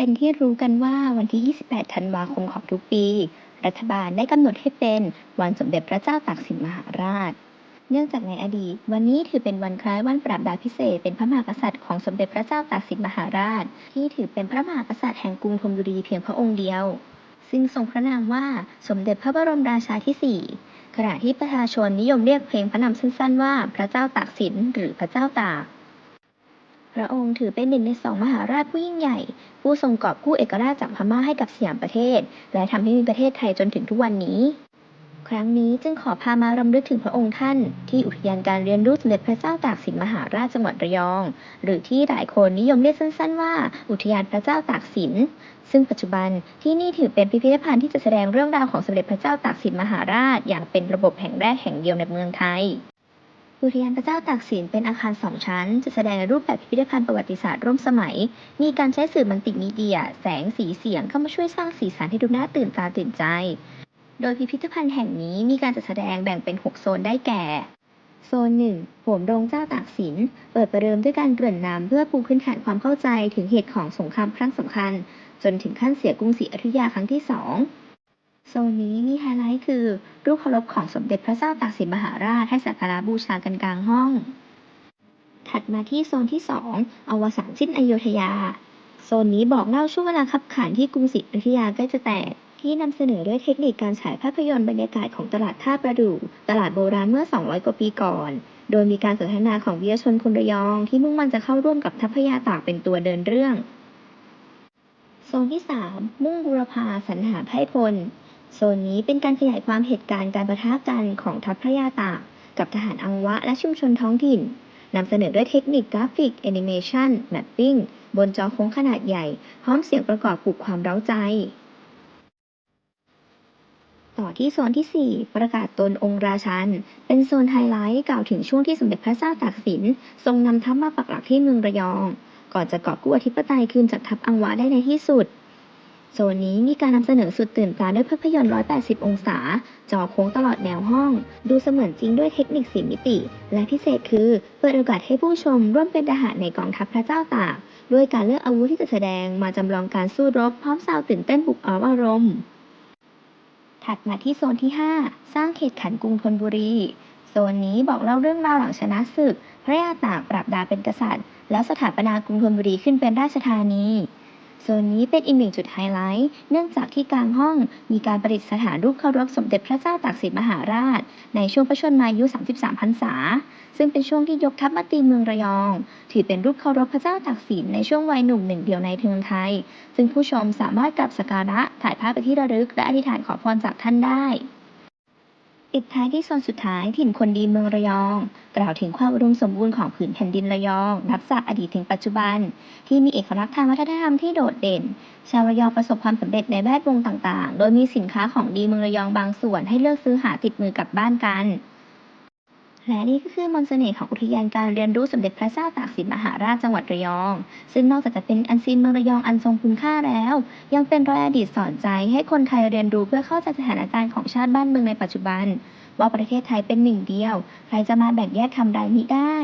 เป็นที่รู้กันว่าวันที่ 28 ธันวาคมของทุกปี รัฐบาลได้กำหนดให้เป็นวันสมเด็จพระเจ้าตากสินมหาราช เนื่องจากในอดีต วันนี้ถือเป็นวันคล้ายวันปราบดาพิเศษเป็นพระมหากษัตริย์ของสมเด็จพระเจ้าตากสินมหาราช ที่ถือเป็นพระมหากษัตริย์แห่งกรุงธนบุรีเพียงพระองค์เดียว ซึ่งทรงพระนามว่าสมเด็จพระบรมราชาที่ 4 ขณะที่ประชาชนนิยมเรียกเพลงพระนามสั้นๆว่า พระเจ้าตากสินหรือพระเจ้าตาก พระองค์ถือเป็นหนึ่งในสองมหาราชผู้ยิ่งใหญ่ ผู้ทรงกอบกู้เอกราชจากพม่าให้กับสยามประเทศ และทำให้มีประเทศไทยจนถึงทุกวันนี้ ครั้งนี้จึงขอพามารำลึกถึงพระองค์ท่าน ที่อุทยานการเรียนรู้สมเด็จพระเจ้าตากสินมหาราชจังหวัดระยอง หรือที่หลายคนนิยมเรียกสั้นๆว่า อุทยานพระเจ้าตากสินซึ่งปัจจุบันที่นี่ถือเป็นพิพิธภัณฑ์ที่จะแสดงเรื่องราวของสมเด็จพระเจ้าตากสินมหาราช อย่างเป็นระบบแห่งแรกแห่งเดียวในเมืองไทย อุทยานพระเจ้าตากสินเป็นอาคารสองชั้นจะแสดงในรูปแบบพิพิธภัณฑ์ประวัติศาสตร์ร่วมสมัย มีการใช้สื่อมัลติมีเดีย แสงสีเสียงเข้ามาช่วยสร้างสีสันให้ดูน่าตื่นตาตื่นใจ โดยพิพิธภัณฑ์แห่งนี้มีการจัดแสดงแบ่งเป็น 6 โซนได้แก่ โซนหนึ่งโหมโรงเจ้าตากสิน เปิดประเดิมด้วยการเกริ่นนำเพื่อปูพื้นฐานความเข้าใจถึงเหตุของสงครามครั้งสำคัญ จนถึงขั้นเสียกรุงศรีอยุธยาครั้งที่สอง โซนนี้มีไฮไลท์คือรูปเคารพของสมเด็จพระเจ้าตากสินมหาราชให้สักการะบูชากันกลางห้อง ถัดมาที่โซนที่ 2 อวสานสิ้นอยุธยา โซนนี้บอกเล่าช่วงเวลาคับขันที่กรุงศรีอยุธยาใกล้จะแตก ที่นำเสนอด้วยเทคนิคการฉายภาพยนตร์บรรยากาศของตลาดท่าประดู่ ตลาดโบราณเมื่อ 200 กว่าปีก่อน โดยมีการสนทนาของวิทยชนคนระยอง ที่มุ่งมั่นจะเข้าร่วมกับทัพพยาตากเป็นตัวเดินเรื่องโซนที่ 3 มุ่งบูรพาสรรหาไพ่พล โซนนี้เป็นการขยายความเหตุการณ์การประทะกันของทัพพระยาตากกับทหารอังวะและชุมชนท้องถิ่นนำเสนอด้วยเทคนิคกราฟิกแอนิเมชันแมปปิ้งบนจอโค้งขนาดใหญ่ พร้อมเสียงประกอบปลุกความเร้าใจ ต่อที่โซนที่ 4 ประกาศตนองค์ราชัน เป็นโซนไฮไลท์กล่าวถึงช่วงที่สมเด็จพระเจ้าตากสิน ทรงนำทัพมาปักหลักที่เมืองระยอง ก่อนจะกอบกู้อธิปไตยคืนจากทัพอังวะได้ในที่สุด โซนนี้มีการนำเสนอสุดตื่นตาด้วยภาพยนตร์ 180 องศา จอโค้งตลอดแนวห้อง ดูเสมือนจริงด้วยเทคนิคสีมิติ และพิเศษคือ เปิดโอกาสให้ผู้ชมร่วมเป็นทหารในกองทัพพระเจ้าตากด้วยการเลือกอาวุธที่จะแสดงมาจำลองการสู้รบพร้อมซาวตื่นเต้นปลุกเอาอารมณ์ ถัดมาที่โซนที่ 5 สร้างเขตขันกรุงธนบุรี โซนนี้บอกเล่าเรื่องราวหลังชนะศึก พระยาตากปราบดาเป็นกษัตริย์ แล้วสถาปนากรุงธนบุรีขึ้นเป็นราชธานี โซนนี้เป็นอีกหนึ่งจุดไฮไลท์ เนื่องจากที่กลางห้องมีการประดิษฐานรูปเคารพสมเด็จพระเจ้าตากสินมหาราช ในช่วงพระชนมายุ 33 พรรษา ซึ่งเป็นช่วงที่ยกทัพมาตีเมืองระยอง ถือเป็นรูปเคารพพระเจ้าตากสินในช่วงวัยหนุ่มหนึ่งเดียวในเมืองไทย ซึ่งผู้ชมสามารถกราบสักการะถ่ายภาพไปที่ระลึกและอธิษฐานขอพรจากท่านได้ ปิดท้ายที่โซนสุดท้ายถิ่นคนดีเมืองระยอง กล่าวถึงความอุดมสมบูรณ์ของผืนแผ่นดินระยอง นับจากอดีตถึงปัจจุบัน ที่มีเอกลักษณ์ทางวัฒนธรรมที่โดดเด่น ชาวระยองประสบความสำเร็จในแวดวงต่างๆ โดยมีสินค้าของดีเมืองระยองบางส่วนให้เลือกซื้อหาติดมือกลับบ้านกัน และนี่ก็คือมนต์เสน่ห์ของอุทยานการเรียนรู้สมเด็จพระเจ้าตากสินมหาราชจังหวัดระยอง ซึ่งนอกจากจะเป็นอันซีนเมืองระยองอันทรงคุณค่าแล้ว ยังเป็นรอยอดีตสอนใจให้คนไทยเรียนรู้เพื่อเข้าใจสถานการณ์ของชาติบ้านเมืองในปัจจุบัน ว่าประเทศไทยเป็นหนึ่งเดียว ใครจะมาแบ่งแยกทำได้มิได้